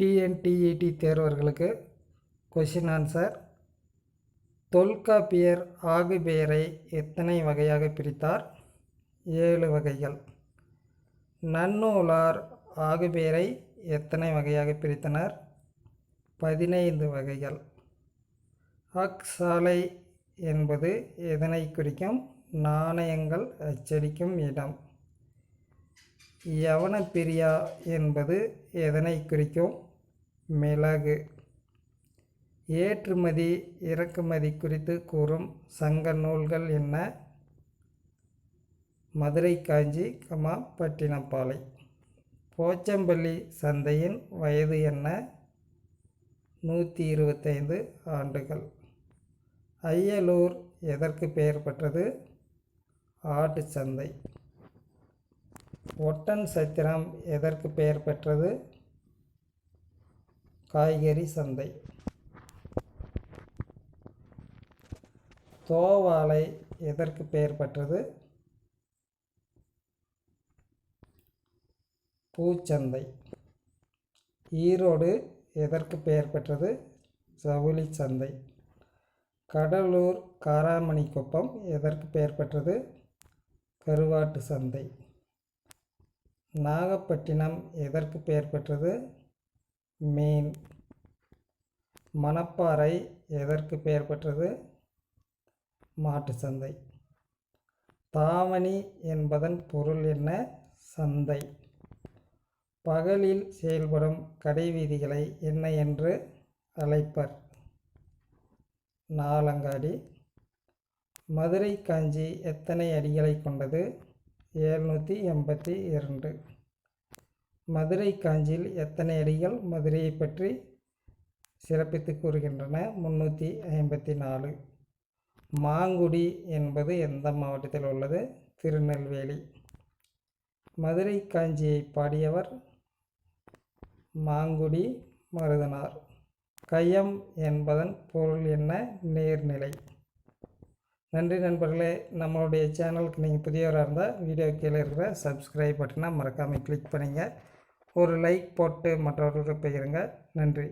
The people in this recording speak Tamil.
டிஎன்டிஇடி தேர்வர்களுக்கு கொஷின் ஆன்சர் தொல்காப்பியர் ஆகுபெயரை எத்தனை வகையாக பிரித்தார்? ஏழு வகைகள். நன்னூலார் ஆகுபேரை எத்தனை வகையாக பிரித்தனர்? பதினைந்து வகைகள். அக்சாலை என்பது எதனை குறிக்கும்? நாணயங்கள் அச்சடிக்கும் இடம். யவனப்பிரியா என்பது எதனை குறிக்கும்? மிளகு. ஏற்றுமதி இறக்குமதி குறித்து கூறும் சங்க நூல்கள் என்ன? மதுரை காஞ்சி கமா பட்டினப்பாலை போச்சம்பள்ளி சந்தையின் வயது என்ன? நூற்றி இருபத்தைந்து ஆண்டுகள். அய்யலூர் எதற்கு பெயர் பெற்றது? ஆட்டு சந்தை. ஒட்டன் சத்திரம் எதற்கு பெயர் பெற்றது? காய்கறி சந்தை. தோவாலை எதற்கு பெயர் பெற்றது? பூச்சந்தை. ஈரோடு எதற்கு பெயர் பெற்றது? ஜவுளி சந்தை. கடலூர் காராமணிக்குப்பம் எதற்கு பெயர் பெற்றது? கருவாட்டு சந்தை. நாகப்பட்டினம் எதற்கு பெயர் பெற்றது? மீன் மணப்பாறை எதற்கு பெயர் பெற்றது? மாட்டு சந்தை. தாவணி என்பதன் பொருள் என்ன? சந்தை. பகலில் செயல்படும் கடைவீதிகளை என்ன என்று அழைப்பர். நாலங்காடி. மதுரை காஞ்சி எத்தனை அடிகளை கொண்டது? எழுநூற்றி எண்பத்தி இரண்டு. மதுரை காஞ்சியில் எத்தனை அடிகள் மதுரையை பற்றி சிறப்பித்து கூறுகின்றன? முந்நூற்றி ஐம்பத்தி நாலு. மாங்குடி என்பது எந்த மாவட்டத்தில் உள்ளது? திருநெல்வேலி. மதுரை காஞ்சியை பாடியவர் மாங்குடி மருதனார். கையம் என்பதன் பொருள் என்ன? நேர்நிலை. நன்றி நண்பர்களே. நம்மளுடைய சேனலுக்கு நீங்கள் புதியவராக இருந்தால் வீடியோ கீழே இருக்கிற சப்ஸ்கிரைப் பட்டனை மறக்காமல் கிளிக் பண்ணுங்கள் ஒரு லைக் போட்டு மற்றவர்களுக்கு பகிருங்க நன்றி.